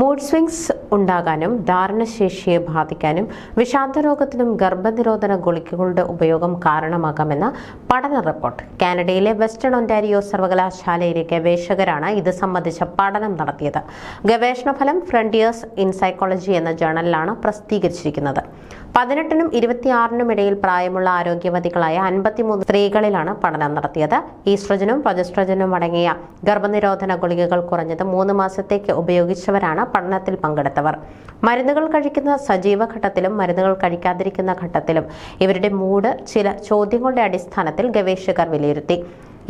Mood swings ഉണ്ടാകാനും ധാരണശേഷിയെ ബാധിക്കാനും വിഷാദരോഗത്തിനും ഗർഭനിരോധന ഗുളികകളുടെ ഉപയോഗം കാരണമാകാമെന്ന പഠന റിപ്പോർട്ട്. കാനഡയിലെ വെസ്റ്റേൺ ഒന്റാരിയോ സർവകലാശാലയിലെ ഗവേഷകരാണ് ഇത് സംബന്ധിച്ച പഠനം നടത്തിയത്. ഗവേഷണ ഫലം ഫ്രണ്ടിയേഴ്സ് ഇൻ സൈക്കോളജി എന്ന ജേണലിലാണ് പ്രസിദ്ധീകരിച്ചിരിക്കുന്നത്. പതിനെട്ടിനും ഇരുപത്തിയാറിനും ഇടയിൽ പ്രായമുള്ള ആരോഗ്യവതികളായ അൻപത്തിമൂന്ന് സ്ത്രീകളിലാണ് പഠനം നടത്തിയത്. ഈസ്ട്രജനും പ്രൊജസ്ട്രജനും അടങ്ങിയ ഗർഭനിരോധന ഗുളികകൾ കുറഞ്ഞത് മൂന്ന് മാസത്തേക്ക് ഉപയോഗിച്ചവരാണ് പഠനത്തിൽ പങ്കെടുത്തവർ. മരുന്നുകൾ കഴിക്കുന്ന സജീവ ഘട്ടത്തിലും മരുന്നുകൾ കഴിക്കാതിരിക്കുന്ന ഘട്ടത്തിലും ഇവരുടെ മൂഡ് ചില ചോദ്യങ്ങളുടെ അടിസ്ഥാനത്തിൽ ഗവേഷകർ വിലയിരുത്തി.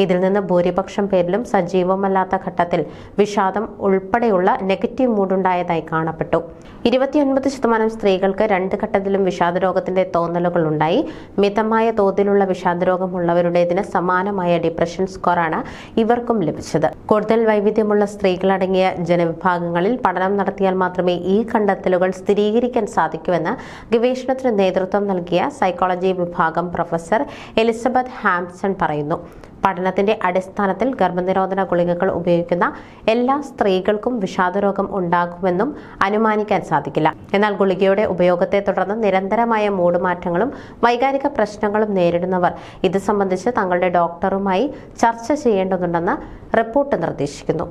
ഇതിൽ നിന്ന് ഭൂരിപക്ഷം പേരിലും സജീവമല്ലാത്ത ഘട്ടത്തിൽ വിഷാദം ഉൾപ്പെടെയുള്ള നെഗറ്റീവ് മൂഡുണ്ടായതായി കാണപ്പെട്ടു. ഇരുപത്തിയൊൻപത് ശതമാനം സ്ത്രീകൾക്ക് രണ്ട് ഘട്ടത്തിലും വിഷാദരോഗത്തിന്റെ തോന്നലുകൾ ഉണ്ടായി മിതമായ തോതിലുള്ള വിഷാദരോഗമുള്ളവരുടേതിന് സമാനമായ ഡിപ്രഷൻ സ്കോറാണ് ഇവർക്കും ലഭിച്ചത്. കൂടുതൽ വൈവിധ്യമുള്ള സ്ത്രീകളടങ്ങിയ ജനവിഭാഗങ്ങളിൽ പഠനം നടത്തിയാൽ മാത്രമേ ഈ കണ്ടെത്തലുകൾ സ്ഥിരീകരിക്കാൻ സാധിക്കൂവെന്ന് ഗവേഷണത്തിന് നേതൃത്വം നൽകിയ സൈക്കോളജി വിഭാഗം പ്രൊഫസർ എലിസബത്ത് ഹാംസൺ പറയുന്നു. പഠനത്തിന്റെ അടിസ്ഥാനത്തിൽ ഗർഭനിരോധന ഗുളികകൾ ഉപയോഗിക്കുന്ന എല്ലാ സ്ത്രീകൾക്കും വിഷാദരോഗം ഉണ്ടാകുമെന്നും അനുമാനിക്കാൻ സാധിക്കില്ല. എന്നാൽ ഗുളികയുടെ ഉപയോഗത്തെ തുടർന്ന് നിരന്തരമായ മൂടുമാറ്റങ്ങളും വൈകാരിക പ്രശ്നങ്ങളും നേരിടുന്നവർ ഇത് സംബന്ധിച്ച് തങ്ങളുടെ ഡോക്ടറുമായി ചർച്ച ചെയ്യേണ്ടതുണ്ടെന്ന് റിപ്പോർട്ട് നിർദ്ദേശിക്കുന്നു.